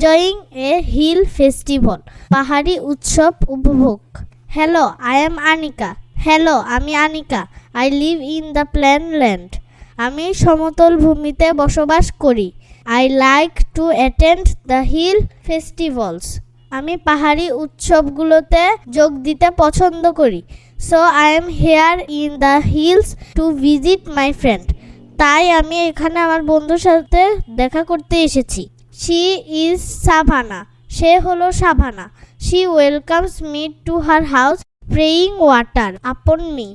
Enjoying a hill festival, পাহাড়ি উৎসব উপভোগ। Hello I am Anika hello, আমি Anika I live in the plain land আমি সমতল ভূমিতে বসবাস করি। I like to attend the hill festivals আমি পাহাড়ি উৎসবগুলোতে যোগ দিতে পছন্দ করি। So I am here in the hills to visit my friend তাই আমি এখানে আমার বন্ধুর সাথে দেখা করতে এসেছি। শি ইজ সাভানা সে হলো Savana she welcomes me to her house praying water upon me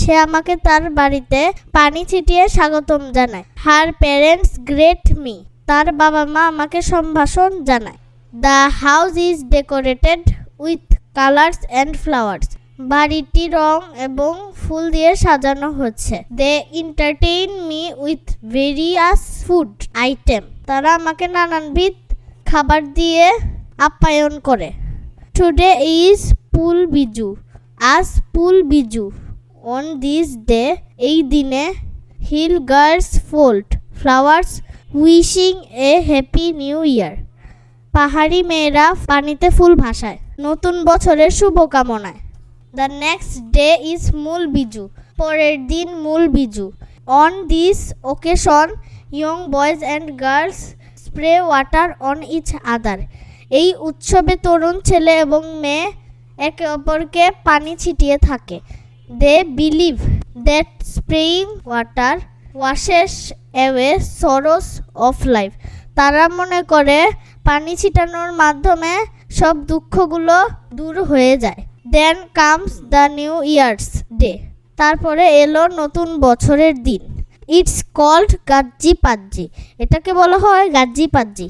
সে আমাকে তার বাড়িতে পানি ছিটিয়ে স্বাগতম জানায়। হার প্যারেন্টস গ্রেট মি তার বাবা মা আমাকে সম্ভাষণ জানায়। The house is decorated with colours and flowers বাড়িটি রং এবং ফুল দিয়ে সাজানো হচ্ছে। They entertain me with various food item তারা আমাকে নানানবিধ খাবার দিয়ে আপ্যায়ন করে। টুডে ইজ পুল বিজু আজ Phul Biju on this day এই দিনে hill girls float flowers wishing a happy new year পাহাড়ি মেয়েরা পানিতে ফুল ভাসায়। নতুন বছরের শুভকামনায়। The next day is Mul Biju পরের দিন Mul Biju on this occasion young boys and girls spray water on each other এই উৎসবে তরুণ ছেলে এবং মেয়ে একে অপরকে পানি ছিটিয়ে থাকে। They believe that spraying water washes away sorrows of life তারা মনে করে পানি ছিটানোর মাধ্যমে সব দুঃখগুলো দূর হয়ে যায়। Then comes the new year's day তারপরে এলো নতুন বছরের দিন। ইটস কল্ড গাজ্জি পাজ্জি এটাকে বলা হয় Gajji Pajji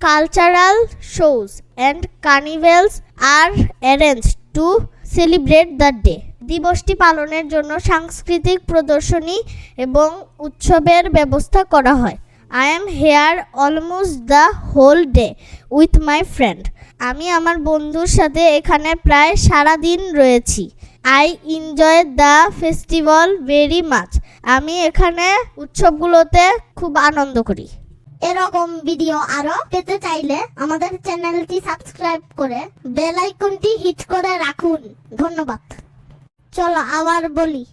cultural shows and carnivals are arrange to celebrate the day দিবসটি পালনের জন্য সাংস্কৃতিক প্রদর্শনী এবং উৎসবের ব্যবস্থা করা হয়। I am here almost the whole day with my friend আমি আমার বন্ধুর সাথে এখানে প্রায় সারা দিন রয়েছি। I enjoy the festival very much আমি এখানে উৎসবগুলোতে খুব আনন্দ করি। এরকম ভিডিও আরও পেতে চাইলে আমাদের চ্যানেলটি সাবস্ক্রাইব করে বেল আইকনটি হিট করে রাখুন। ধন্যবাদ। চলো আবার বলি।